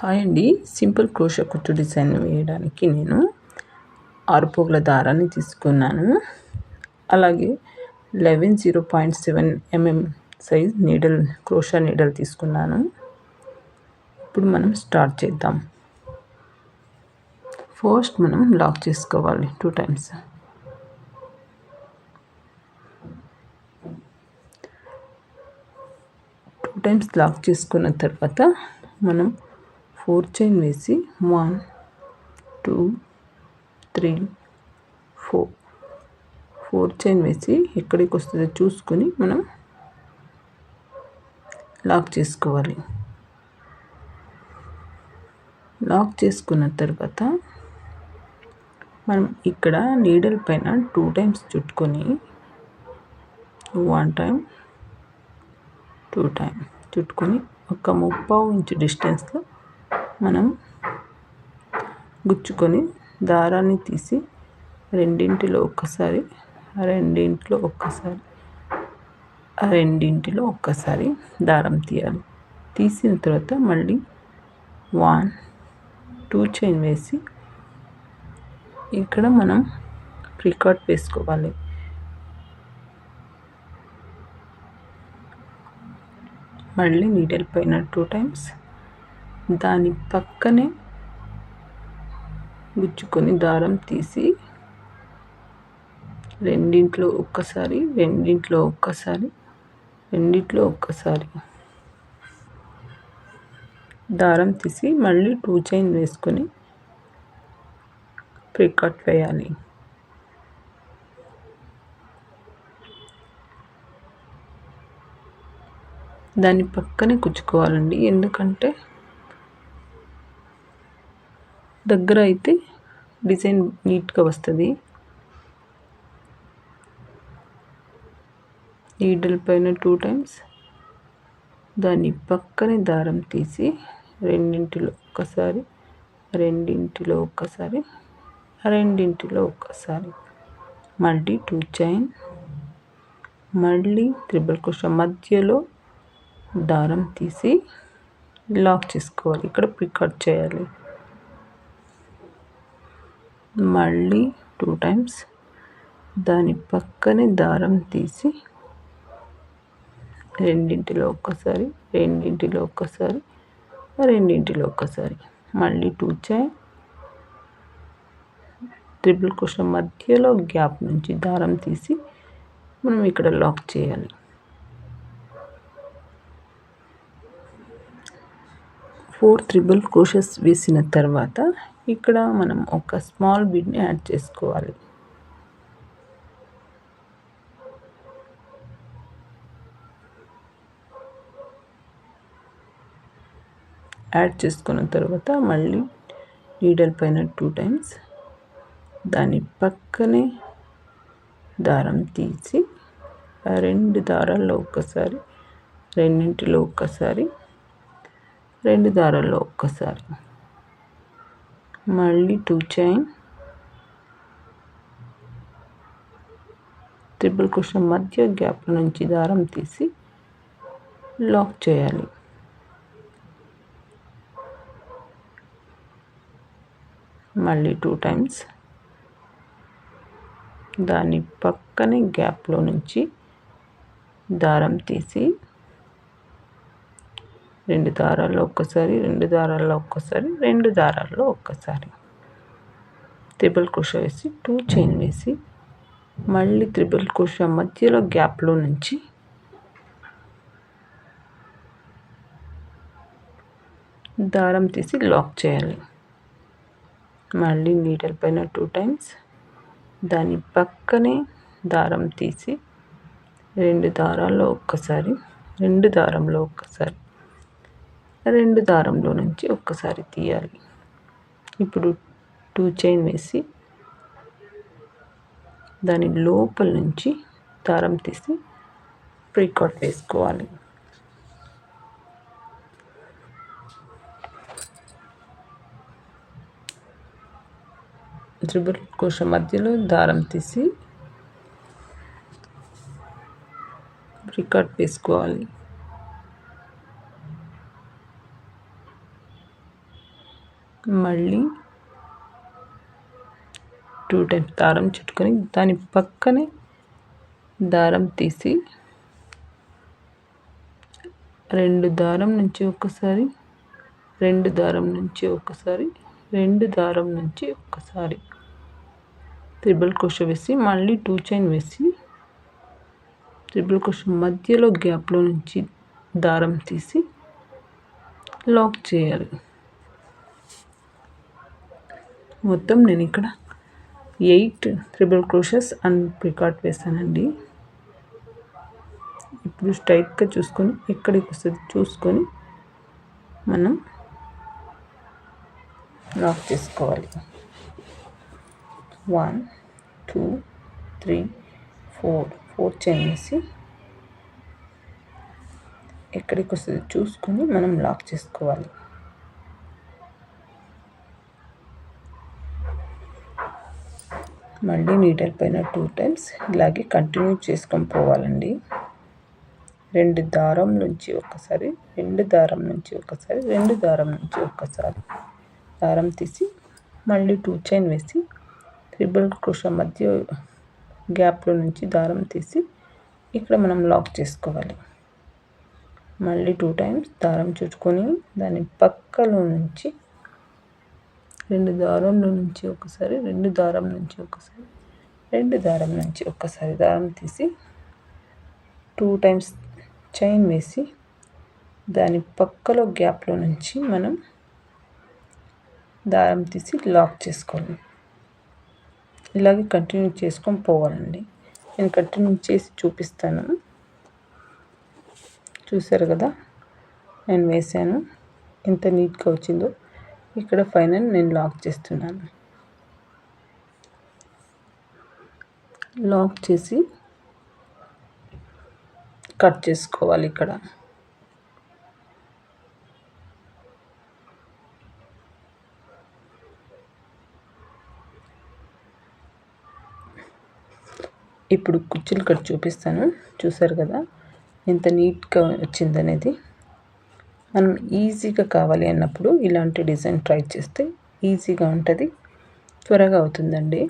Hi అండి. Simple crochet కుట్టు design వేయడానికి నేను ఆరు పోగుల దారాన్ని తీసుకున్నాను. అలాగే eleven zero point seven mm size needle crochet needle తీసుకున్నాను. ఇప్పుడు మనం స్టార్ట్ చేద్దాం. ఫస్ట్ మనం లాక్ చేసుకోవాలి two times. Two times lock చేసుకున్న తర్వాత మనం ఫోర్ చైన్ వేసి one two three four. Four chain వేసి ఎక్కడికి వస్తుందో చూసుకొని మనం లాక్ చేసుకోవాలి. లాక్ చేసుకున్న తర్వాత మనం ఇక్కడ నీడల్ పైన టూ టైమ్స్ చుట్టుకొని వన్ టైం టూ టైం చుట్టుకొని ఒక ముప్పావు ఇంచు డిస్టెన్స్లో మనం గుచ్చుకొని దారాన్ని తీసి రెండింటిలో ఒక్కసారి రెండింటిలో ఒక్కసారి రెండింటిలో ఒక్కసారి దారం తీయాలి. తీసిన తర్వాత మళ్ళీ వన్ టూ చైన్ వేసి ఇక్కడ మనం ప్రికాట్ వేసుకోవాలి. మళ్ళీ నీడల్ పైన టూ టైమ్స్ దాని పక్కనే గుచ్చుకొని దారం తీసి రెండింట్లో ఒక్కసారి రెండింట్లో ఒక్కసారి రెండింట్లో ఒక్కసారి దారం తీసి మళ్ళీ టూ చైన్ వేసుకొని ప్రికట్ వేయాలి. దాని పక్కనే కుచ్చుకోవాలండి ఎందుకంటే దగ్గర అయితే డిజైన్ నీట్గా వస్తుంది. నీడల్ పైన టూ టైమ్స్ దాని పక్కనే దారం తీసి రెండింటిలో ఒక్కసారి రెండింటిలో ఒక్కసారి రెండింటిలో ఒక్కసారి మళ్ళీ టూ చైన్ మళ్ళీ త్రిబుల్ కుష మధ్యలో దారం తీసి లాక్ చేసుకోవాలి. ఇక్కడ పికట్ చేయాలి. మళ్ళీ టూ టైమ్స్ దాని పక్కనే దారం తీసి రెండింటిలో ఒక్కసారి రెండింటిలో ఒక్కసారి రెండింటిలో ఒక్కసారి. మళ్ళీ టూ చైన్ ట్రిపుల్ కుషన్ మధ్యలో గ్యాప్ నుంచి దారం తీసి మనం ఇక్కడ లాక్ చేయాలి. ఫోర్ త్రిబుల్ క్రోషస్ వేసిన తర్వాత ఇక్కడ మనం ఒక స్మాల్ బిడ్ని యాడ్ చేసుకోవాలి. యాడ్ చేసుకున్న తర్వాత మళ్ళీ నీడల్ పైన టూ టైమ్స్ దాని పక్కనే దారం తీసి రెండు దారాల్లో ఒక్కసారి రెండింటిలో ఒక్కసారి రెండు దారాల్లో ఒక్కసారి. మళ్ళీ టూ చైన్. ట్రిపుల్ క్వశ్చన్ మధ్య గ్యాప్ నుంచి దారం తీసి లాక్ చేయాలి. మళ్ళీ టూ టైమ్స్. దాని పక్కనే గ్యాప్లో నుంచి దారం తీసి రెండు దారాల్లో ఒక్కసారి రెండు దారాల్లో ఒక్కసారి రెండు దారాల్లో ఒక్కసారి. త్రిబుల్ కుష వేసి టూ చైన్ వేసి మళ్ళీ త్రిబుల్ కుష మధ్యలో గ్యాప్లో నుంచి దారం తీసి లాక్ చేయాలి. మళ్ళీ నీడల్ పైన టూ టైమ్స్ దాని పక్కనే దారం తీసి రెండు దారాల్లో ఒక్కసారి రెండు దారంలో ఒక్కసారి రెండు దారంలో నుంచి ఒక్కసారి తీయాలి. ఇప్పుడు టూ చైన్ వేసి దాని లోపల నుంచి దారం తీసి ప్రీకాట్ వేసుకోవాలి. త్రిబుల్ కోశ మధ్యలో దారం తీసి ప్రికాట్ వేసుకోవాలి. మళ్ళీ టూ టైమ్స్ దారం చుట్టుకొని దాని పక్కనే దారం తీసి రెండు దారం నుంచి ఒకసారి రెండు దారం నుంచి ఒకసారి రెండు దారం నుంచి ఒకసారి. త్రిబుల్ కోష వేసి మళ్ళీ టూ చైన్ వేసి త్రిబుల్ కోష మధ్యలో గ్యాప్లో నుంచి దారం తీసి లాక్ చేయాలి. మొత్తం నేను ఇక్కడ eight triple crochets and picot వేసానండి ఇప్పుడు స్ట్రైట్గా చూసుకొని ఎక్కడికి వస్తుంది చూసుకొని మనం లాక్ చేసుకోవాలి. One two three four four chain వేసి ఎక్కడికి వస్తుంది చూసుకొని మనం లాక్ చేసుకోవాలి. మళ్ళీ నీడల్ పైన టూ టైమ్స్ ఇలాగే కంటిన్యూ చేసుకొని పోవాలండి. రెండు దారం నుంచి ఒకసారి రెండు దారం నుంచి ఒకసారి రెండు దారం నుంచి ఒకసారి. దారం తీసి మళ్ళీ టూ చైన్ వేసి త్రిబుల్ క్రోషా మధ్య గ్యాప్లో నుంచి దారం తీసి ఇక్కడ మనం లాక్ చేసుకోవాలి. మళ్ళీ టూ టైమ్స్ దారం చుట్టుకొని దాని పక్కలో నుంచి రెండు దారంలో నుంచి ఒకసారి రెండు దారం నుంచి ఒకసారి రెండు దారం నుంచి ఒకసారి దారం తీసి టూ టైమ్స్ చైన్ వేసి దాని పక్కలో గ్యాప్లో నుంచి మనం దారం తీసి లాక్ చేసుకోవాలి. ఇలాగే కంటిన్యూ చేసుకొని పోవాలండి. నేను కంటిన్యూ చేసి చూపిస్తాను. చూసారు కదా? నేను వేసాను ఎంత నీట్గా వచ్చిందో. ఇక్కడ ఫైనల్ నేను లాక్ చేస్తున్నాను. లాక్ చేసి కట్ చేసుకోవాలి ఇక్కడ. ఇప్పుడు కుర్చీలు కట్ చూపిస్తాను. చూసారు కదా? ఎంత నీట్గా వచ్చిందనేది. మనం ఈజీగా కావాలి అన్నప్పుడు ఇలాంటి డిజైన్ ట్రై చేస్తే ఈజీగా ఉంటుంది త్వరగా అవుతుందండి.